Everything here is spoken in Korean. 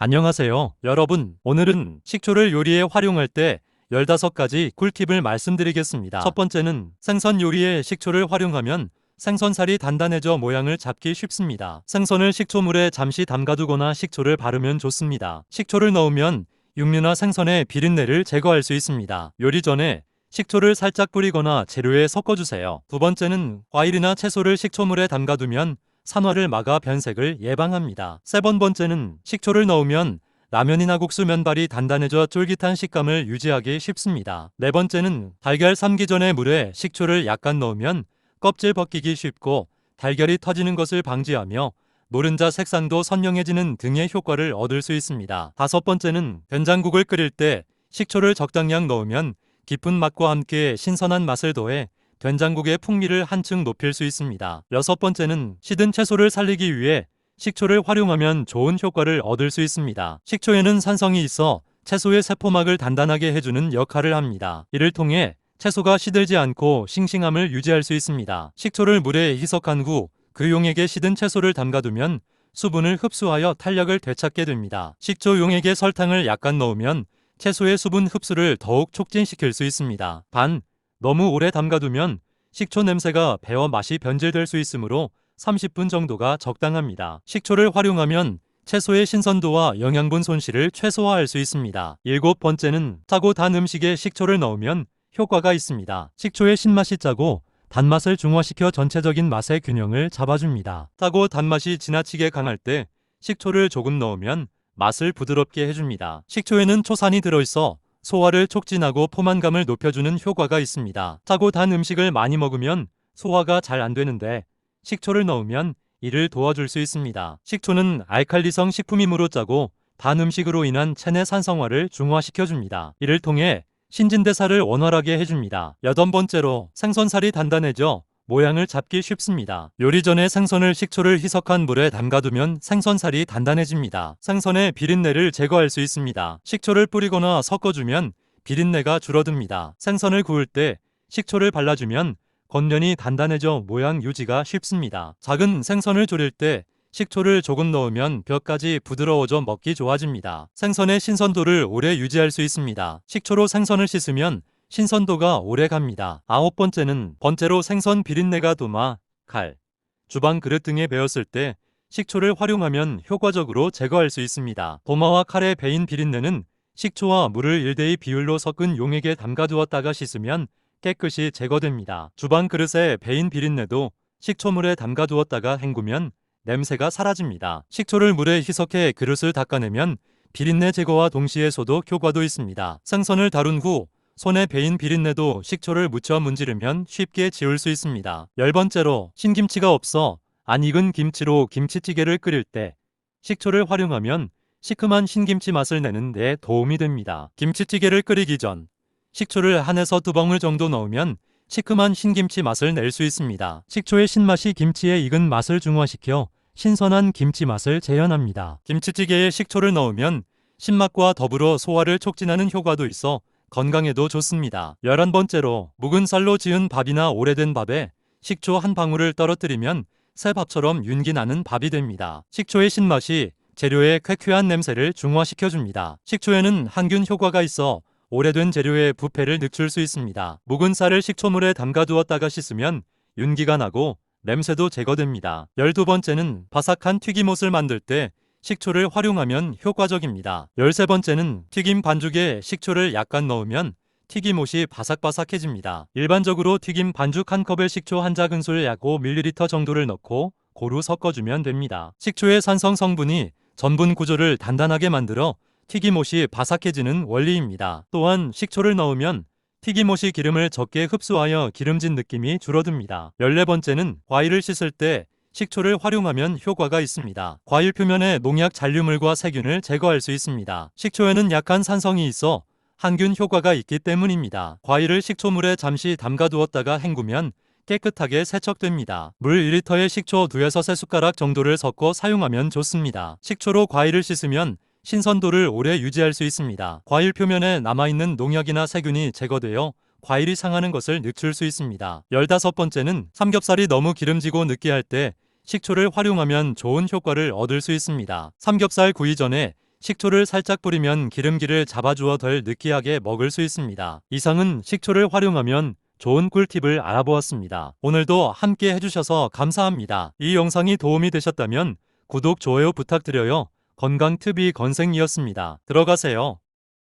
안녕하세요. 여러분, 오늘은 식초를 요리에 활용할 때 15가지 꿀팁을 말씀드리겠습니다. 첫 번째는 생선 요리에 식초를 활용하면 생선살이 단단해져 모양을 잡기 쉽습니다. 생선을 식초물에 잠시 담가두거나 식초를 바르면 좋습니다. 식초를 넣으면 육류나 생선의 비린내를 제거할 수 있습니다. 요리 전에 식초를 살짝 뿌리거나 재료에 섞어주세요. 두 번째는 과일이나 채소를 식초물에 담가두면 산화를 막아 변색을 예방합니다. 세번 번째는 식초를 넣으면 라면이나 국수 면발이 단단해져 쫄깃한 식감을 유지하기 쉽습니다. 네 번째는 달걀 삶기 전에 물에 식초를 약간 넣으면 껍질 벗기기 쉽고 달걀이 터지는 것을 방지하며 노른자 색상도 선명해지는 등의 효과를 얻을 수 있습니다. 다섯 번째는 된장국을 끓일 때 식초를 적당량 넣으면 깊은 맛과 함께 신선한 맛을 더해 된장국의 풍미를 한층 높일 수 있습니다. 여섯 번째는 시든 채소를 살리기 위해 식초를 활용하면 좋은 효과를 얻을 수 있습니다. 식초에는 산성이 있어 채소의 세포막을 단단하게 해주는 역할을 합니다. 이를 통해 채소가 시들지 않고 싱싱함을 유지할 수 있습니다. 식초를 물에 희석한 후 그 용액에 시든 채소를 담가두면 수분을 흡수하여 탄력을 되찾게 됩니다. 식초 용액에 설탕을 약간 넣으면 채소의 수분 흡수를 더욱 촉진시킬 수 있습니다. 단, 너무 오래 담가두면 식초 냄새가 배어 맛이 변질될 수 있으므로 30분 정도가 적당합니다. 식초를 활용하면 채소의 신선도와 영양분 손실을 최소화할 수 있습니다. 일곱 번째는 짜고 단 음식에 식초를 넣으면 효과가 있습니다. 식초의 신맛이 짜고 단맛을 중화시켜 전체적인 맛의 균형을 잡아줍니다. 짜고 단맛이 지나치게 강할 때 식초를 조금 넣으면 맛을 부드럽게 해줍니다. 식초에는 초산이 들어있어 소화를 촉진하고 포만감을 높여주는 효과가 있습니다. 짜고 단 음식을 많이 먹으면 소화가 잘 안 되는데 식초를 넣으면 이를 도와줄 수 있습니다. 식초는 알칼리성 식품이므로 짜고 단 음식으로 인한 체내 산성화를 중화시켜줍니다. 이를 통해 신진대사를 원활하게 해줍니다. 여덟 번째로 생선살이 단단해져 모양을 잡기 쉽습니다. 요리 전에 생선을 식초를 희석한 물에 담가두면 생선살이 단단해집니다. 생선의 비린내를 제거할 수 있습니다. 식초를 뿌리거나 섞어주면 비린내가 줄어듭니다. 생선을 구울 때 식초를 발라주면 겉면이 단단해져 모양 유지가 쉽습니다. 작은 생선을 졸일 때 식초를 조금 넣으면 뼈까지 부드러워져 먹기 좋아집니다. 생선의 신선도를 오래 유지할 수 있습니다. 식초로 생선을 씻으면 신선도가 오래 갑니다. 아홉 번째는 번째로 생선 비린내가 도마, 칼, 주방 그릇 등에 배었을 때 식초를 활용하면 효과적으로 제거할 수 있습니다. 도마와 칼의 배인 비린내는 식초와 물을 1대2 비율로 섞은 용액에 담가두었다가 씻으면 깨끗이 제거됩니다. 주방 그릇에 배인 비린내도 식초물에 담가두었다가 헹구면 냄새가 사라집니다. 식초를 물에 희석해 그릇을 닦아내면 비린내 제거와 동시에 소독 효과도 있습니다. 생선을 다룬 후 손에 베인 비린내도 식초를 묻혀 문지르면 쉽게 지울 수 있습니다. 열 번째로 신김치가 없어 안 익은 김치로 김치찌개를 끓일 때 식초를 활용하면 시큼한 신김치 맛을 내는 데 도움이 됩니다. 김치찌개를 끓이기 전 식초를 한에서 두 방울 정도 넣으면 시큼한 신김치 맛을 낼 수 있습니다. 식초의 신맛이 김치의 익은 맛을 중화시켜 신선한 김치 맛을 재현합니다. 김치찌개에 식초를 넣으면 신맛과 더불어 소화를 촉진하는 효과도 있어 건강에도 좋습니다. 열한 번째로 묵은 쌀로 지은 밥이나 오래된 밥에 식초 한 방울을 떨어뜨리면 새 밥처럼 윤기 나는 밥이 됩니다. 식초의 신맛이 재료의 쾌쾌한 냄새를 중화시켜줍니다. 식초에는 항균 효과가 있어 오래된 재료의 부패를 늦출 수 있습니다. 묵은 쌀을 식초물에 담가두었다가 씻으면 윤기가 나고 냄새도 제거됩니다. 열두 번째는 바삭한 튀김옷을 만들 때 식초를 활용하면 효과적입니다. 열세 번째는 튀김 반죽에 식초를 약간 넣으면 튀김옷이 바삭바삭해집니다. 일반적으로 튀김 반죽 한 컵에 식초 한 작은술 약 5ml 정도를 넣고 고루 섞어주면 됩니다. 식초의 산성 성분이 전분 구조를 단단하게 만들어 튀김옷이 바삭해지는 원리입니다. 또한 식초를 넣으면 튀김옷이 기름을 적게 흡수하여 기름진 느낌이 줄어듭니다. 14번째는 과일을 씻을 때 식초를 활용하면 효과가 있습니다. 과일 표면에 농약 잔류물과 세균을 제거할 수 있습니다. 식초에는 약한 산성이 있어 항균 효과가 있기 때문입니다. 과일을 식초물에 잠시 담가두었다가 헹구면 깨끗하게 세척됩니다. 물 1리터에 식초 2에서 3숟가락 정도를 섞어 사용하면 좋습니다. 식초로 과일을 씻으면 신선도를 오래 유지할 수 있습니다. 과일 표면에 남아있는 농약이나 세균이 제거되어 과일이 상하는 것을 늦출 수 있습니다. 열다섯 번째는 삼겹살이 너무 기름지고 느끼할 때 식초를 활용하면 좋은 효과를 얻을 수 있습니다. 삼겹살 구이 전에 식초를 살짝 뿌리면 기름기를 잡아주어 덜 느끼하게 먹을 수 있습니다. 이상은 식초를 활용하면 좋은 꿀팁을 알아보았습니다. 오늘도 함께 해주셔서 감사합니다. 이 영상이 도움이 되셨다면 구독, 좋아요 부탁드려요. 건강TV 건생이었습니다. 들어가세요.